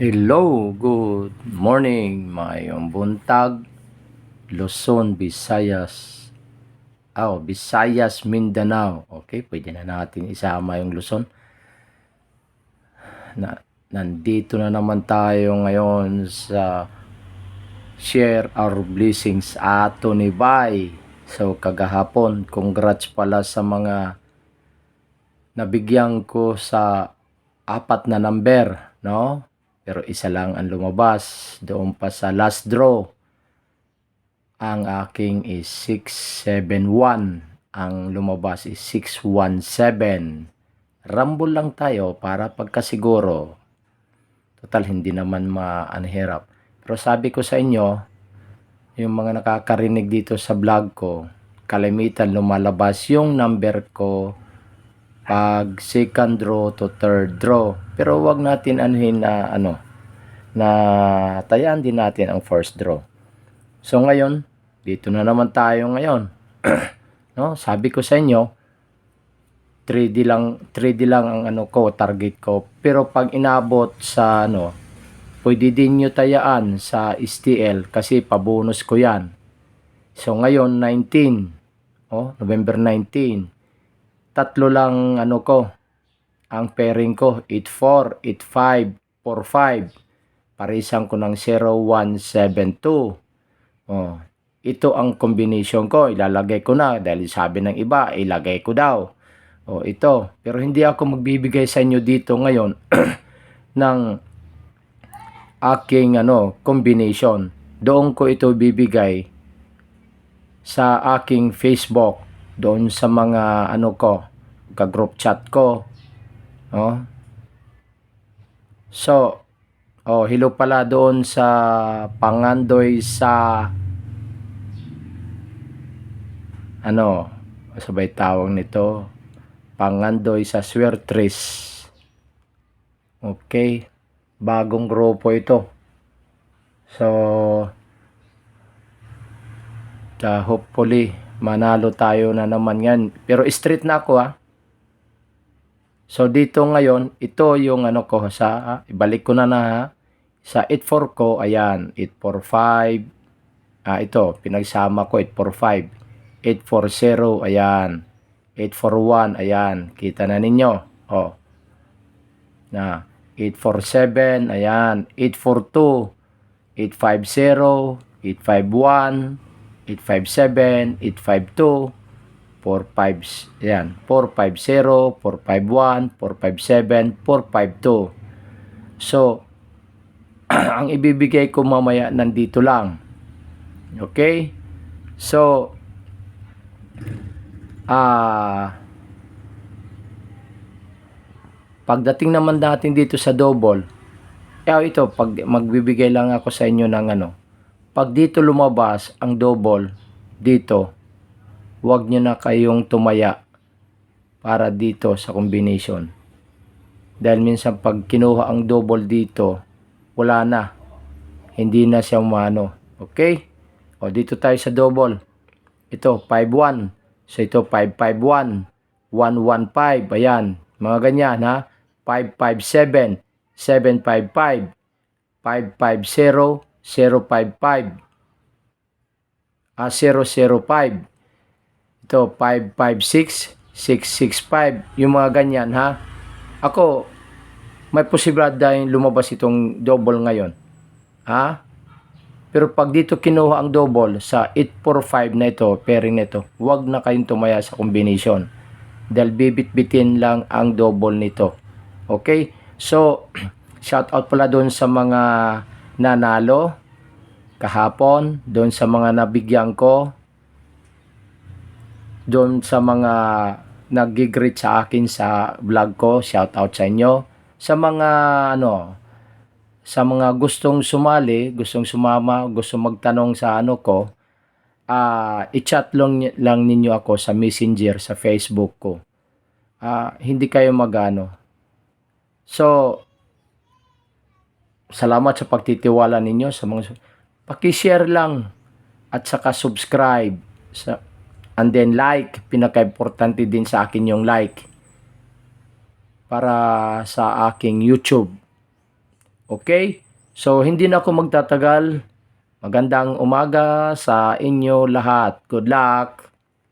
Hello, good morning, mayong buntag, Luzon, Visayas, oh, Visayas, Mindanao. Okay, pwede na natin isama yung Luzon. Na, nandito na naman tayo ngayon sa Share Our Blessings ato ni Bay. So, kagahapon, congrats pala sa mga nabigyan ko sa apat na number, no? Pero isa lang ang lumabas. Doon pa sa last draw. Ang aking is 671. Ang lumabas is 617. Rambol lang tayo para pagkasiguro. Total, hindi naman maanhirap. Pero sabi ko sa inyo, yung mga nakakarinig dito sa vlog ko, kalimitan lumalabas yung number ko pag second draw to third draw. Pero wag natin anuhin na ano na tayaan din natin ang first draw. So ngayon, dito na naman tayo ngayon. no, sabi ko sa inyo, 3D lang 3D lang ang ano ko, target ko. Pero pag inabot sa ano, pwede din nyo tayaan sa STL kasi pabonus ko 'yan. So ngayon 19, oh, November 19 tatlo lang ano ko ang pairing ko 84 85 45 parisang ko ng 0172 oh ito ang combination ko ilalagay ko na dahil sabi ng iba ilagay ko daw. Oh ito pero hindi ako magbibigay sa inyo dito ngayon ng aking ano combination. Doon ko ito bibigay sa aking Facebook doon sa mga ano ko, ka-group chat ko. Oh. So, oh, hello pala doon sa Pangandoy sa ano, sabay tawag nito, Pangandoy sa Swertres. Okay, bagong grupo ito. So, uh, hopefully, manalo tayo na naman yan. Pero straight na ako ah. So dito ngayon, ito yung ano ko sa, ah, ibalik ko na na ha. Sa 84 ko, ayan, 845. Ah, ito, pinagsama ko 845. 840, ayan. 841, ayan. Kita na ninyo. Oh. Na, 847, ayan. 842, 850, 851, 857, 852, 45, yan, 450, 451, 457, 452. So, ang ibibigay ko mamaya nandito lang. Okay? So, ah, pagdating naman natin dito sa double, eh ito, pag magbibigay lang ako sa inyo ng ano, pag dito lumabas ang double dito, huwag nyo na kayong tumaya para dito sa combination. Dahil minsan pag kinuha ang double dito, wala na. Hindi na siya umano. Okay? O dito tayo sa double. Ito, 5-1. So ito, 5-5-1. 1-1-5. Ayan. Mga ganyan ha. 5-5-7. 7-5-5. 5-5-0. 055 ah 005 ito 556 665 yung mga ganyan ha? Ako may posibilidad yung lumabas itong double ngayon ha? Pero pag dito kinuha ang double sa 845 na ito pairing nito wag na kayong tumaya sa combination. Dahil bibit-bitin lang ang double nito. Okay? So shout out pala doon sa mga nanalo kahapon, doon sa mga nabigyan ko, doon sa mga nag-greet sa akin sa vlog ko, shout out sa inyo. Sa mga ano, sa mga gustong sumali, gustong sumama, gustong magtanong sa ano ko, uh, i-chat lang, lang ninyo ako sa messenger sa Facebook ko. Uh, hindi kayo magano. So, salamat sa pagtitiwala ninyo sa mga paki-share lang at saka subscribe sa and then like pinaka-importante din sa akin yung like para sa aking YouTube Okay? So, hindi na ako magtatagal. Magandang umaga sa inyo lahat. Good luck!